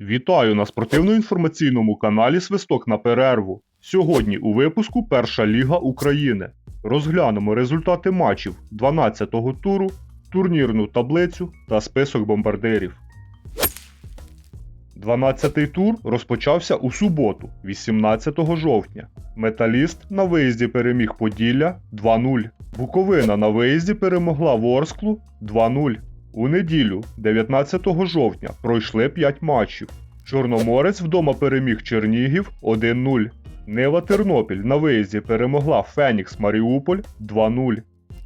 Вітаю на спортивно-інформаційному каналі Свисток на перерву. Сьогодні у випуску Перша Ліга України. Розглянемо результати матчів 12-го туру, турнірну таблицю та список бомбардирів. 12-й тур розпочався у суботу, 18 жовтня. Металіст на виїзді переміг Поділля 2-0. Буковина на виїзді перемогла Ворсклу 2-0. У неділю, 19 жовтня, пройшли 5 матчів. Чорноморець вдома переміг Чернігів 1-0. Нева Тернопіль на виїзді перемогла Фенікс Маріуполь 2-0.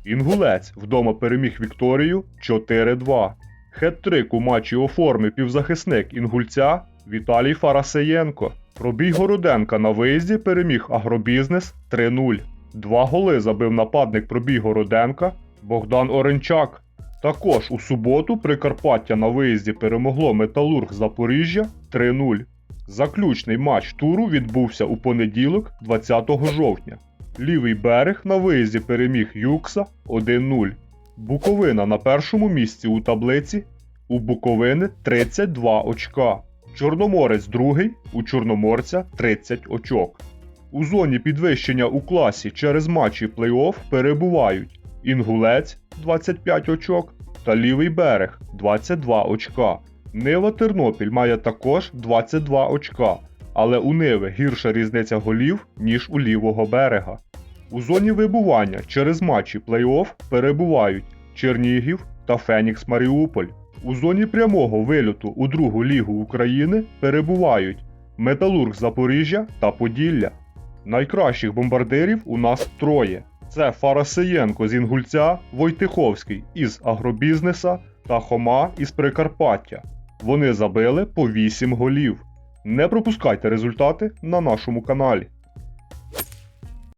Інгулець вдома переміг Вікторію 4-2. Хет-трик у матчі оформив півзахисник інгульця Віталій Фарасеєнко. Пробій Городенка на виїзді переміг Агробізнес 3-0. Два голи забив нападник пробій Городенка Богдан Оренчак. Також у суботу Прикарпаття на виїзді перемогло Металург Запоріжжя 3-0. Заключний матч туру відбувся у понеділок, 20 жовтня. Лівий берег на виїзді переміг Юкса 1-0. Буковина на першому місці у таблиці. У Буковини 32 очка. Чорноморець другий, у Чорноморця 30 очок. У зоні підвищення у класі через матчі плей-офф перебувають Інгулець 25 очок та лівий берег 22 очка. Нива Тернопіль має також 22 очка, але у Ниви гірша різниця голів, ніж у лівого берега. У зоні вибування через матчі плей-офф перебувають Чернігів та Фенікс Маріуполь. У зоні прямого вильоту у другу лігу України перебувають Металург Запоріжжя та Поділля. Найкращих бомбардирів у нас троє. Це Фарасиєнко з Інгульця, Войтиховський із Агробізнеса та Хома із Прикарпаття. Вони забили по 8 голів. Не пропускайте результати на нашому каналі.